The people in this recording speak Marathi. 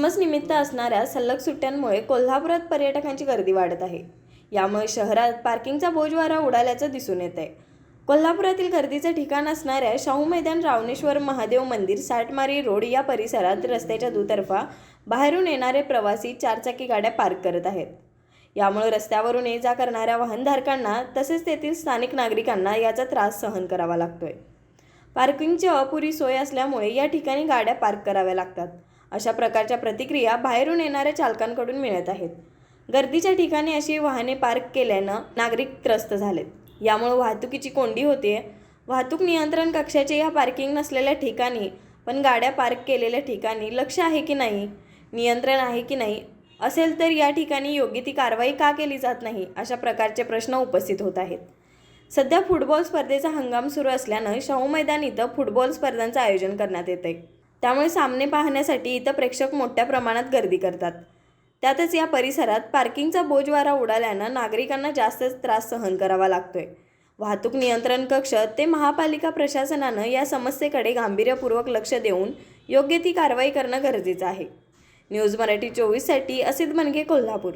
ख्रिसमस निमित्त असणाऱ्या सलग सुट्ट्यांमुळे कोल्हापुरात पर्यटकांची गर्दी वाढत आहे. यामुळे शहरात पार्किंगचा बोजवारा उडाल्याचं दिसून येत आहे कोल्हापुरातील गर्दीचं ठिकाण असणाऱ्या शाहू मैदान रावणेश्वर महादेव मंदिर साठमारी रोड या परिसरात रस्त्याच्या दुतर्फा बाहेरून येणारे प्रवासी चारचाकी गाड्या पार्क करत आहेत. यामुळे रस्त्यावरून ये जा करणाऱ्या वाहनधारकांना तसेच तेथील स्थानिक नागरिकांना याचा त्रास सहन करावा लागतोय. पार्किंगची अपुरी सोय असल्यामुळे या ठिकाणी गाड्या पार्क कराव्या लागतात. अशा प्रकारच्या प्रतिक्रिया बाहेरून येणाऱ्या चालकांकडून मिळत आहेत. गर्दीच्या ठिकाणी अशी वाहने पार्क केल्यानं नागरिक त्रस्त झालेत. यामुळे वाहतुकीची कोंडी होते वाहतूक नियंत्रण कक्षाचे या पार्किंग नसलेल्या ठिकाणी पण गाड्या पार्क केलेल्या ठिकाणी लक्ष आहे की नाही नियंत्रण आहे की नाही असेल तर या ठिकाणी योग्य ती कारवाई का केली जात नाही अशा प्रकारचे प्रश्न उपस्थित होत आहेत. सध्या फुटबॉल स्पर्धेचा हंगाम सुरू असल्यानं शाहू मैदान इथं फुटबॉल स्पर्धांचं आयोजन करण्यात येतं आहे त्यामुळे सामने पाहण्यासाठी इथं प्रेक्षक मोठ्या प्रमाणात गर्दी करतात. त्यातच या परिसरात पार्किंगचा बोजवारा उडाल्यानं नागरिकांना जास्तच त्रास सहन करावा लागतोय. वाहतूक नियंत्रण कक्ष ते महापालिका प्रशासनानं या समस्येकडे गांभीर्यपूर्वक लक्ष देऊन योग्य ती कारवाई करणं गरजेचं आहे. न्यूज मराठी चोवीससाठी असित मनगे कोल्हापूर.